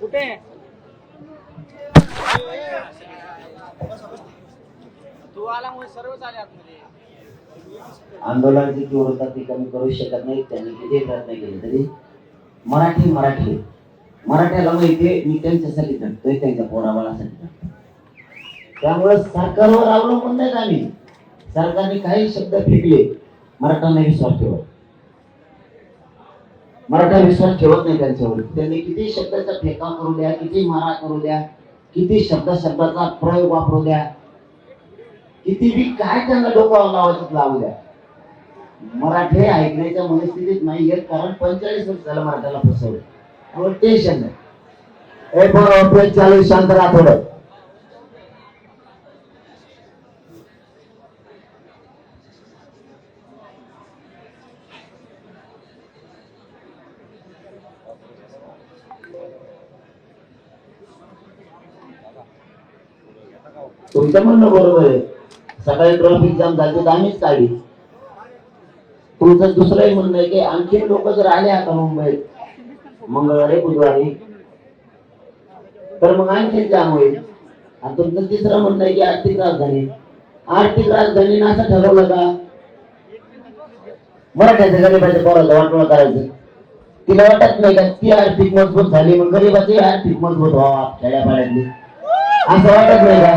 कुठे? तू आला सर्वच आले आतमध्ये. आंदोलनाची तीव्रता ती कमी करू शकत नाही त्यांनी किती प्रयत्न केले तरी मराठी मराठी. मराठ्याला माहितीये मी त्यांच्यासाठी जगतोय त्यांच्या पोराबाळासाठी त्यामुळे सरकारवर अवलंबून नाहीत आम्ही. सरकारने काही शब्द फेकले मराठ्यांना विश्वास ठेवत मराठा विश्वास ठेवत नाही त्यांच्यावर. त्यांनी किती शब्दाचा फेका करू द्या किती मारा करू द्या किती शब्द शब्दाचा प्रयोग वापरू द्या किती बी काय त्यांना डोकं लावायचं लावू द्या. मराठी ऐकण्याच्या मनस्थितीत नाही येत कारण पंचेचाळीस वर्ष झालं मराठ्याला फसवलं. त्यामुळे टेन्शन नाही. एक बरोबर चालू शांत राहा तुमचं म्हणणं बरोबर आहे. सकाळी ट्रॉफिक जाम झाली तर आम्हीच काढली तुमचं दुसरंही म्हणणं आहे की आणखी लोक जर आले आता मुंबईत मंगळवारी बुधवारी तर मग आणखी जाम होईल. आणि तुमचं तिसरं म्हणणं आहे की आर्थिक राजधानी. आर्थिक राजधानीनं असं ठरवलं का? मराठ्याच्या गरीबाच्या पोराला वाटोळा करायचं. तिला वाटत नाही का ती आर्थिक मजबूत झाली मग गरीबाची आर्थिक मजबूत व्हावा खेड्यापाड्यातली असं वाटत नाही का?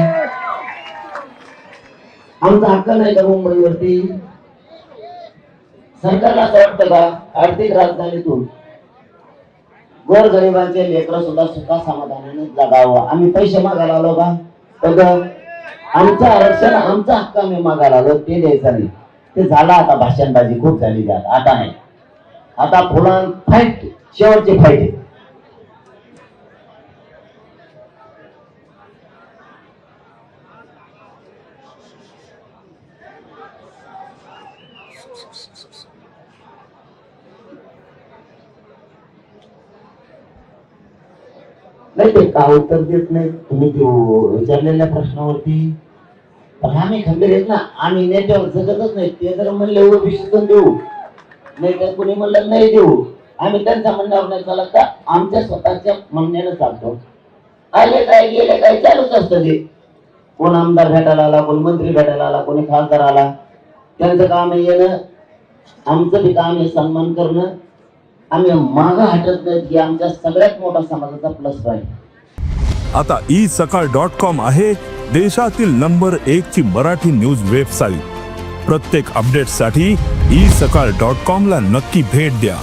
आमचा हक्क नाही का मुंबईवरती? सरकारला असं वाटतं का? आर्थिक राजधानीतून गोर गरिबांचे लेकर सुद्धा सुखा समाधानाने जगावं. आम्ही पैसे मागायला आलो का? तर आमचं आरक्षण आमचा हक्क आम्ही मागायला आलो. ते द्यायचं नाही. ते झालं आता भाषणबाजी खूप झाली आता नाही. आता पुन्हा फाईट शेवटची फाईट आहे नाही ते का उत्तर देत नाही तुम्ही ते विचारलेल्या प्रश्नावरती पण आम्ही खंबीर आहेत ना. आम्ही नेत्यावर जगतच नाही. ते जर म्हणले ओबीसीतून देऊ. नाही तर कोणी म्हणलं नाही देऊ. आम्ही त्यांच्या म्हणण्यावर नाही चालत का? आमच्या स्वतःच्या म्हणण्यानं चालतो. आले काय गेले काय चालूच असतं ते. कोण आमदार भेटायला आला कोण मंत्री भेटायला आला कोणी खासदार आला. त्यांचं काम आहे येणं आमचं बी काम आहे सन्मान करणं आम्ही मागं हटत नाहीत की आमच्या सगळ्यात मोठा समाजाचा प्लस पॉईंट आता ई सकाळ डॉट कॉम आहे देशातील नंबर एक ची मराठी न्यूज वेबसाईट. प्रत्येक अपडेटसाठी ई सकाळ डॉट कॉम ला नक्की भेट द्या.